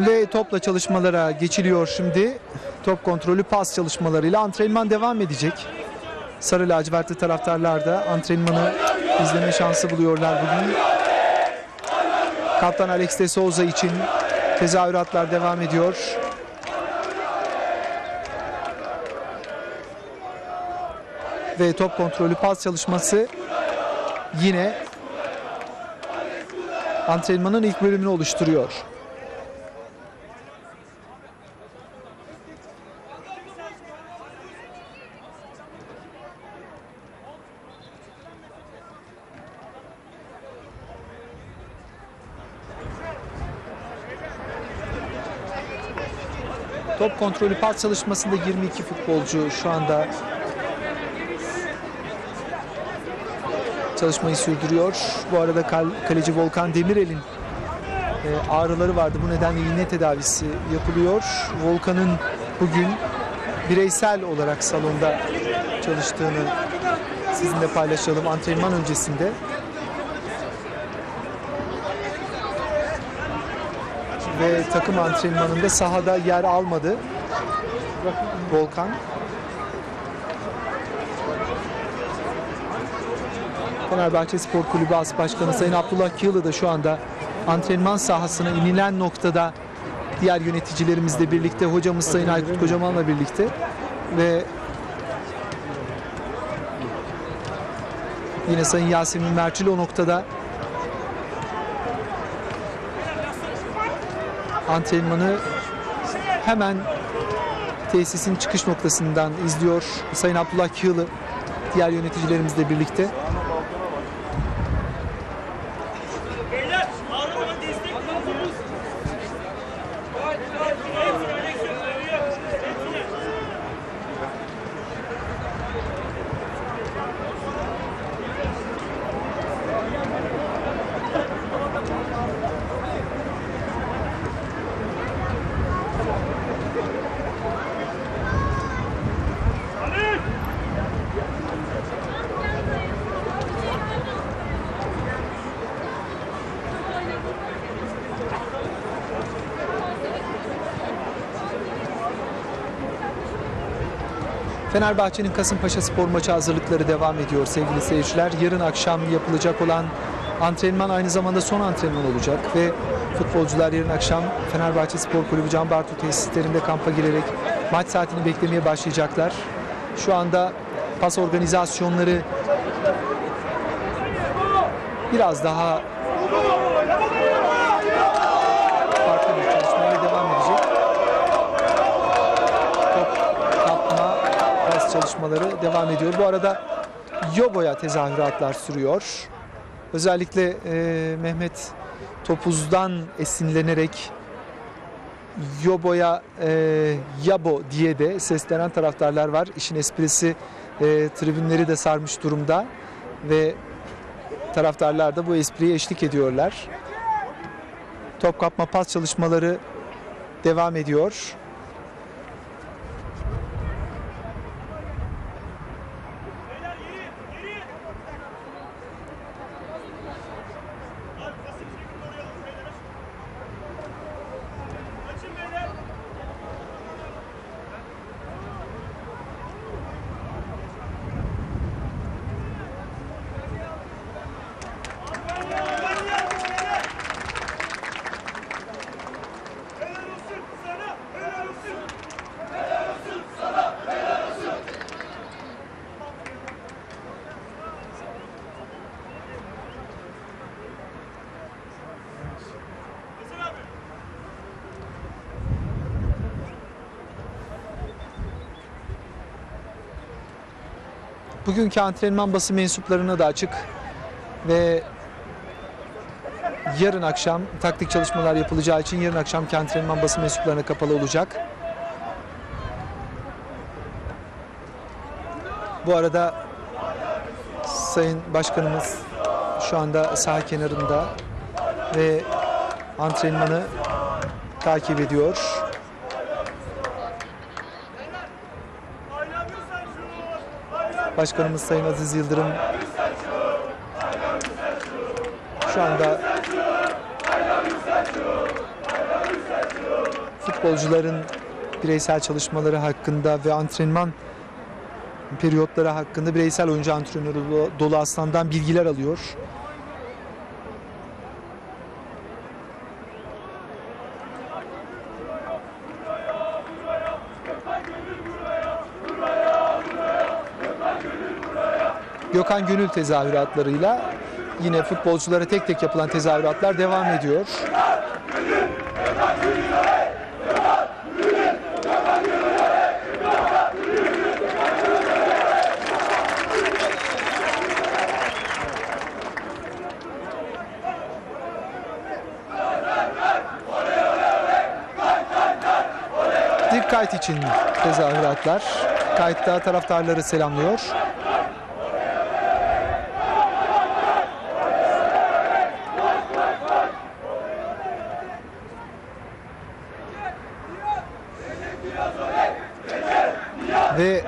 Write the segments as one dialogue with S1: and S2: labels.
S1: Ve topla çalışmalara geçiliyor şimdi. Top kontrolü pas çalışmalarıyla antrenman devam edecek. Sarı lacivertli taraftarlar da antrenmanı izleme şansı buluyorlar bugün. Kaptan Alex de Souza için tezahüratlar devam ediyor. Ve top kontrolü pas çalışması yine antrenmanın ilk bölümünü oluşturuyor. Top kontrolü pas çalışmasında 22 futbolcu şu anda çalışmayı sürdürüyor. Bu arada kal- kaleci Volkan Demirel'in e, ağrıları vardı. Bu nedenle iğne tedavisi yapılıyor. Volkan'ın bugün bireysel olarak salonda çalıştığını sizinle paylaşalım antrenman öncesinde. Ve takım antrenmanında sahada yer almadı. Volkan. Fenerbahçe Spor Kulübü As Başkanı Sayın Abdullah Kiyılı da şu anda antrenman sahasına inilen noktada diğer yöneticilerimizle birlikte hocamız Sayın Aykut Kocaman'la birlikte ve yine Sayın Yasemin Merçil o noktada antrenmanı hemen tesisin çıkış noktasından izliyor Sayın Abdullah Kiyılı diğer yöneticilerimizle birlikte. Fenerbahçe'nin Kasımpaşa spor maçı hazırlıkları devam ediyor sevgili seyirciler. Yarın akşam yapılacak olan antrenman aynı zamanda son antrenman olacak ve futbolcular yarın akşam Fenerbahçe Spor Kulübü Can Bartu tesislerinde kampa girerek maç saatini beklemeye başlayacaklar. Şu anda pas organizasyonları biraz daha farklı bir çalışmayla devam edecek. Top kapma, pas çalışmaları devam ediyor. Bu arada Yobo'ya tezahüratlar sürüyor. Özellikle e, Mehmet Topuz'dan esinlenerek Yobo'ya e, Yabo diye de seslenen taraftarlar var. İşin esprisi e, tribünleri de sarmış durumda ve taraftarlar da bu espriye eşlik ediyorlar. Top kapma pas çalışmaları devam ediyor. Bugünkü antrenman basın mensuplarına da açık ve yarın akşam taktik çalışmalar yapılacağı için yarın akşamki antrenman basın mensuplarına kapalı olacak. Bu arada Sayın Başkanımız şu anda saha kenarında ve antrenmanı takip ediyor. Başkanımız Sayın Aziz Yıldırım şu anda futbolcuların bireysel çalışmaları hakkında ve antrenman periyotları hakkında bireysel oyuncu antrenörü Dolu Aslan'dan bilgiler alıyor. Gökhan Gönül tezahüratlarıyla yine futbolculara tek tek yapılan tezahüratlar devam ediyor. Dikkat için tezahüratlar. Kayıtta taraftarları selamlıyor. Ve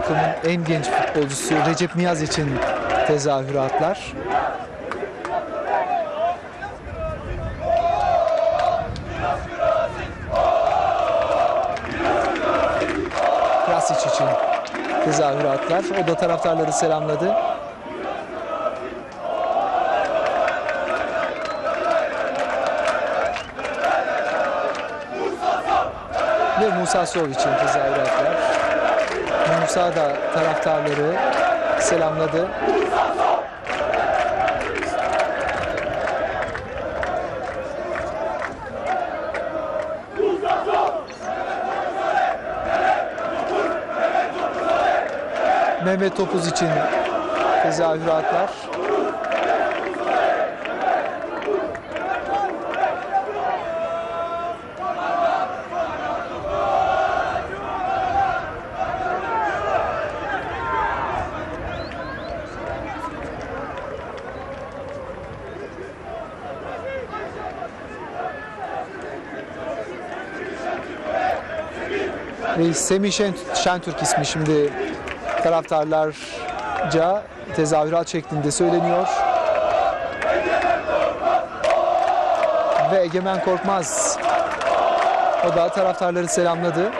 S1: takımın en genç futbolcusu Recep Niyaz için tezahüratlar. Krasic için tezahüratlar. O da taraftarları selamladı. Ve Musa Sov için tezahüratlar. Musa da taraftarları selamladı. Mehmet Topuz için tezahüratlar. Ve Semih Şen, Şentürk ismi şimdi taraftarlarca tezahürat şeklinde söyleniyor. Ve Egemen Korkmaz o da taraftarları selamladı.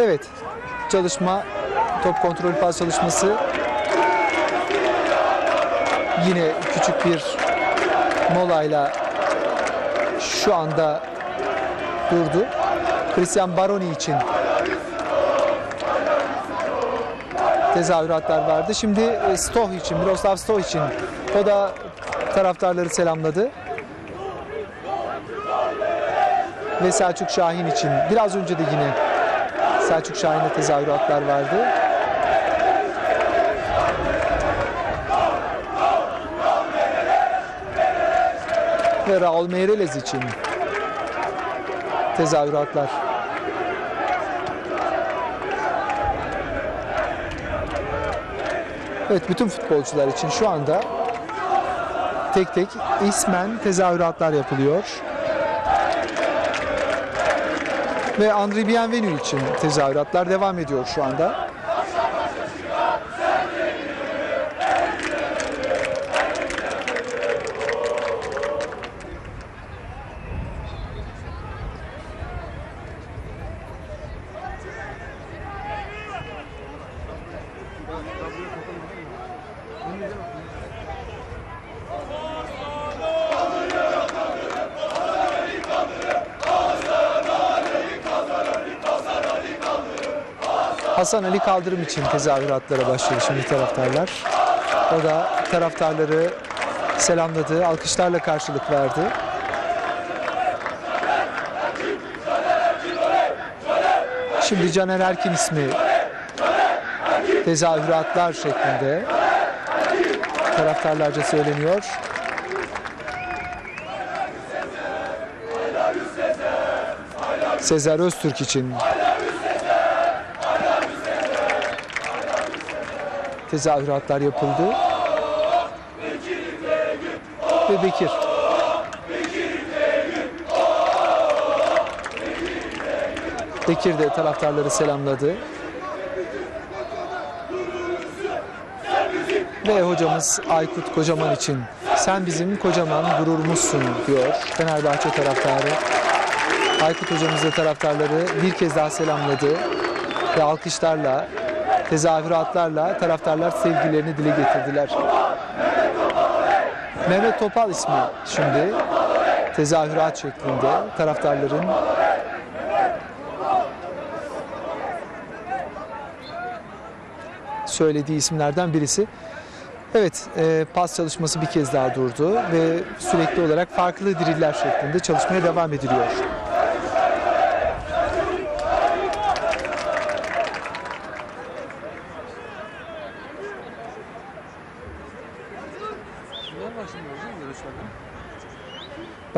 S1: Evet. Çalışma top kontrol pas çalışması yine küçük bir molayla şu anda durdu. Christian Baroni için tezahüratlar vardı. Şimdi e, Stoh için, Miroslav Stoh için o da taraftarları selamladı. Ve Selçuk Şahin için biraz önce de yine Selçuk Şahin'de tezahüratlar vardı. Ve Raul Meireles için tezahüratlar. Evet bütün futbolcular için şu anda tek tek ismen tezahüratlar yapılıyor. Ve Andri Bienvenu için tezahüratlar devam ediyor şu anda. Hasan Ali Kaldırım için tezahüratlara başladı şimdi taraftarlar. O da taraftarları selamladı, alkışlarla karşılık verdi. Şimdi Caner Erkin ismi tezahüratlar şeklinde taraftarlarca söyleniyor. Sezer Öztürk için tezahüratlar yapıldı. Ve Bekir. Bekir de taraftarları selamladı. Ve hocamız Aykut Kocaman için sen bizim kocaman gururumuzsun diyor Fenerbahçe taraftarı. Aykut hocamız da taraftarları bir kez daha selamladı ve alkışlarla, tezahüratlarla taraftarlar sevgilerini dile getirdiler. Mehmet Topal ismi şimdi tezahürat şeklinde taraftarların söylediği isimlerden birisi. Evet, e, pas çalışması bir kez daha durdu ve sürekli olarak farklı diriller şeklinde çalışmaya devam ediliyor.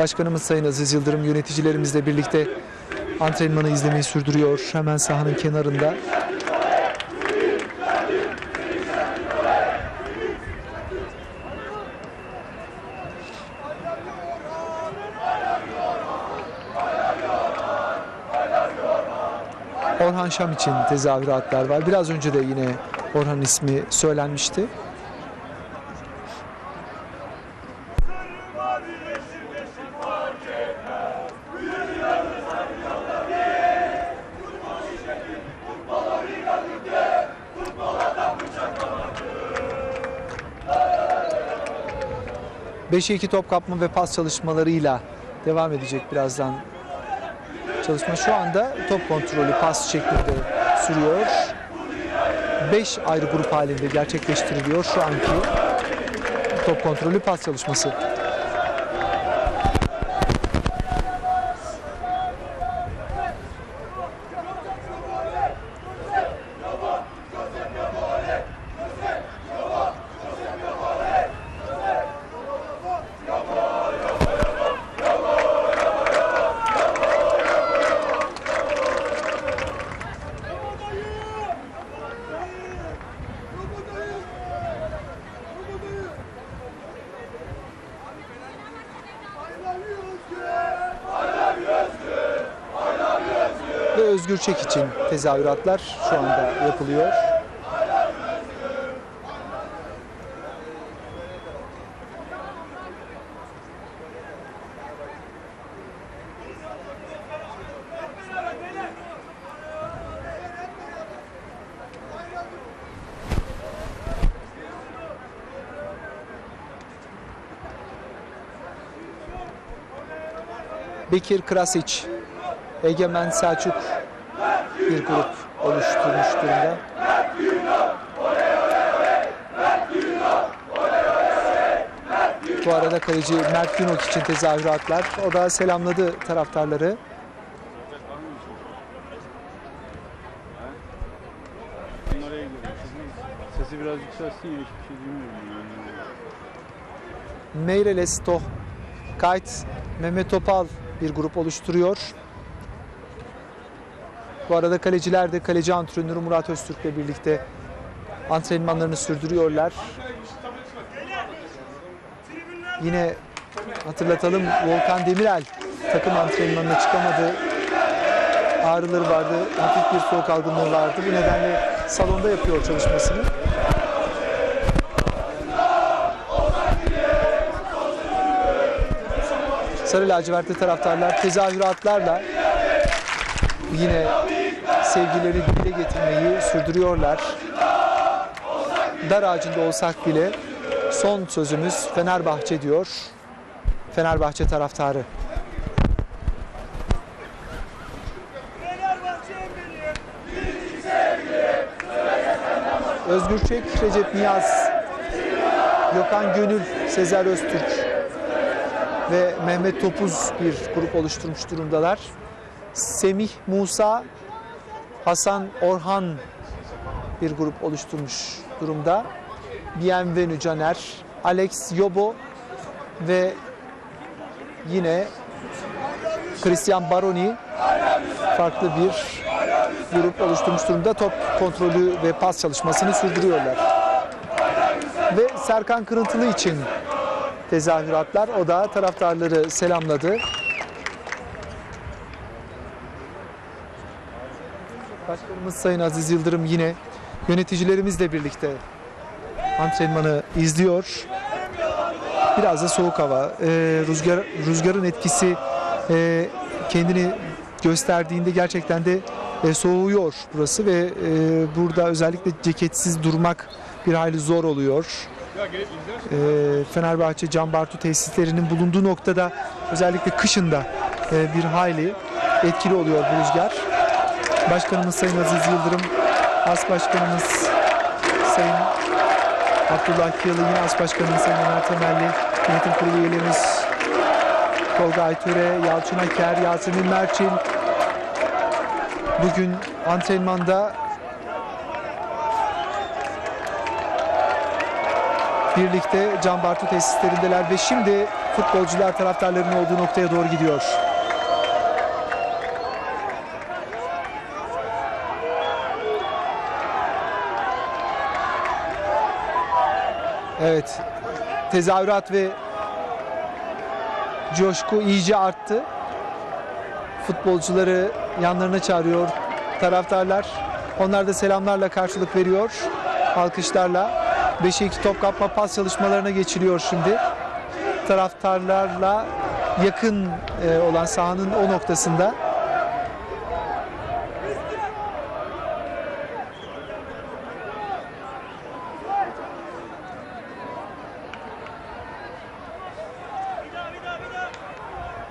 S1: Başkanımız Sayın Aziz Yıldırım yöneticilerimizle birlikte antrenmanı izlemeyi sürdürüyor. Hemen sahanın kenarında. Orhan Şam için tezahüratlar var. Biraz önce de yine Orhan ismi söylenmişti. Beşe iki top kapma ve pas çalışmalarıyla devam edecek birazdan çalışma. Şu anda top kontrolü pas şeklinde sürüyor. 5 ayrı grup halinde gerçekleştiriliyor şu anki top kontrolü pas çalışması. Özgür Çek için tezahüratlar şu anda yapılıyor. Bekir Krasiç, Egemen Selçuk bir grup oluşturmuş durumda. Bu arada kaleci Mert Günok için tezahüratlar. O da selamladı taraftarları.
S2: Sesi, biraz yükselsin ya hiçbir şey duymuyorum.
S1: Meireles Toh, Kayt, Mehmet Topal bir grup oluşturuyor. Bu arada kaleciler de kaleci antrenörü Murat Öztürk'le birlikte antrenmanlarını sürdürüyorlar. Yine hatırlatalım Volkan Demirel takım antrenmanına çıkamadı. Ağrıları vardı, hafif bir soğuk algınlığı vardı. Bu nedenle salonda yapıyor çalışmasını. Sarı lacivertli taraftarlar tezahüratlarla yine sevgileri dile getirmeyi sürdürüyorlar. Dar ağacında olsak bile son sözümüz Fenerbahçe diyor. Fenerbahçe taraftarı. Özgür Çek, Recep Niyaz, Gökhan Gönül, Sezer Öztürk ve Mehmet Topuz bir grup oluşturmuş durumdalar. Semih Musa, Hasan Orhan bir grup oluşturmuş durumda. Bienvenu Caner, Alex Yobo ve yine Christian Baroni farklı bir grup oluşturmuş durumda. Top kontrolü ve pas çalışmasını sürdürüyorlar. Ve Serkan Kırıntılı için tezahüratlar. O da taraftarları selamladı. Başkanımız Sayın Aziz Yıldırım yine yöneticilerimizle birlikte antrenmanı izliyor. Biraz da soğuk hava. Ee, rüzgar, rüzgarın etkisi e, kendini gösterdiğinde gerçekten de e, soğuyor burası ve e, burada özellikle ceketsiz durmak bir hayli zor oluyor. E, Fenerbahçe Can Bartu tesislerinin bulunduğu noktada özellikle kışında e, bir hayli etkili oluyor bu rüzgar. Başkanımız Sayın Aziz Yıldırım, As Başkanımız Sayın Abdullah Kiyalı, yine As Başkanımız Sayın Ömer Temelli, Yönetim Kurulu üyelerimiz Tolga Aytöre, Yalçın Aker, Yasemin Merçil. Bugün antrenmanda birlikte Can Bartu tesislerindeler ve şimdi futbolcular taraftarların olduğu noktaya doğru gidiyor. Evet. Tezahürat ve coşku iyice arttı. Futbolcuları yanlarına çağırıyor taraftarlar. Onlar da selamlarla karşılık veriyor. Alkışlarla. 5'e 2 top kapma pas çalışmalarına geçiliyor şimdi. Taraftarlarla yakın e, olan sahanın o noktasında.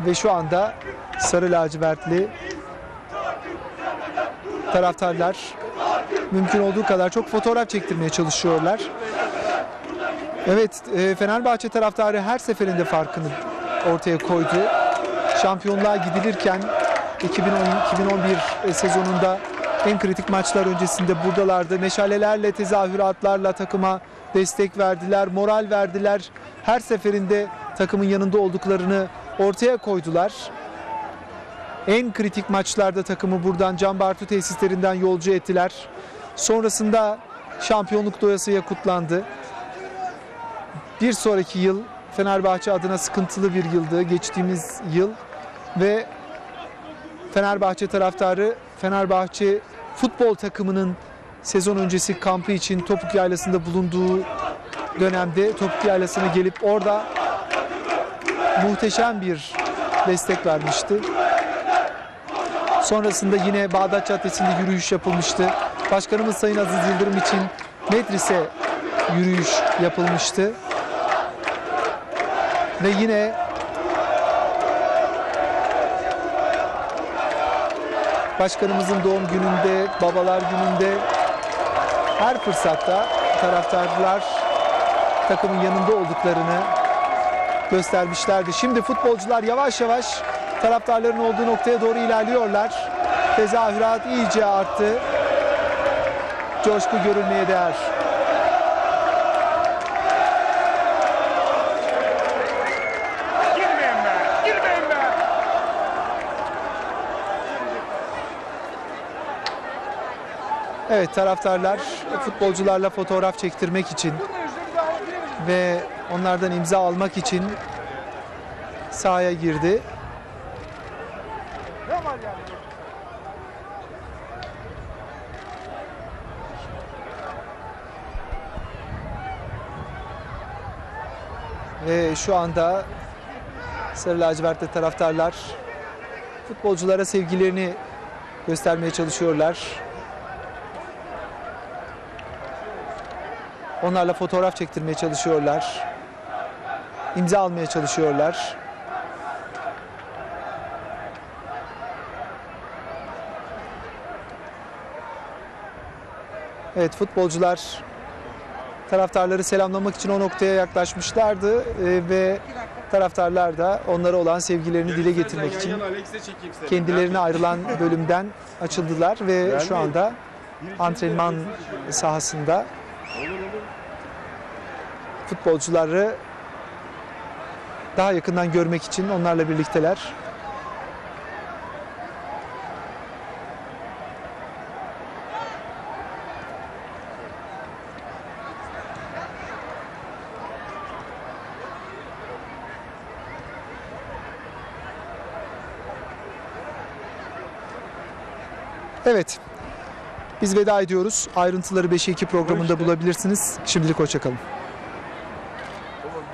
S1: Ve şu anda sarı lacivertli taraftarlar mümkün olduğu kadar çok fotoğraf çektirmeye çalışıyorlar. Evet, e, Fenerbahçe taraftarı her seferinde farkını ortaya koydu. Şampiyonluğa gidilirken 2010-2011 sezonunda en kritik maçlar öncesinde buradalardı. Meşalelerle, tezahüratlarla takıma destek verdiler, moral verdiler. Her seferinde takımın yanında olduklarını ortaya koydular. En kritik maçlarda takımı buradan Can Bartu tesislerinden yolcu ettiler. Sonrasında şampiyonluk doyasıya kutlandı. Bir sonraki yıl Fenerbahçe adına sıkıntılı bir yıldı geçtiğimiz yıl ve Fenerbahçe taraftarı Fenerbahçe futbol takımının sezon öncesi kampı için Topuk Yaylası'nda bulunduğu dönemde Topuk Yaylası'na gelip orada muhteşem bir destek vermişti. Sonrasında yine Bağdat Caddesi'nde yürüyüş yapılmıştı. Başkanımız Sayın Aziz Yıldırım için Medris'e yürüyüş yapılmıştı. Ve yine başkanımızın doğum gününde, babalar gününde her fırsatta taraftarlar takımın yanında olduklarını göstermişlerdi. Şimdi futbolcular yavaş yavaş taraftarların olduğu noktaya doğru ilerliyorlar. Tezahürat iyice arttı. Coşku görülmeye değer. Evet taraftarlar futbolcularla fotoğraf çektirmek için ve onlardan imza almak için sahaya girdi. Ve şu anda Sarı lacivertli taraftarlar futbolculara sevgilerini göstermeye çalışıyorlar. Onlarla fotoğraf çektirmeye çalışıyorlar. İmza almaya çalışıyorlar. Evet futbolcular taraftarları selamlamak için o noktaya yaklaşmışlardı e, ve taraftarlar da onlara olan sevgilerini dile getirmek için kendilerine ayrılan bölümden açıldılar ve şu anda antrenman sahasında futbolcuları daha yakından görmek için onlarla birlikteler. Evet. Biz veda ediyoruz. Ayrıntıları 5'e 2 programında bulabilirsiniz. Şimdilik hoşçakalın.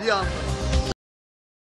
S3: Bir anda.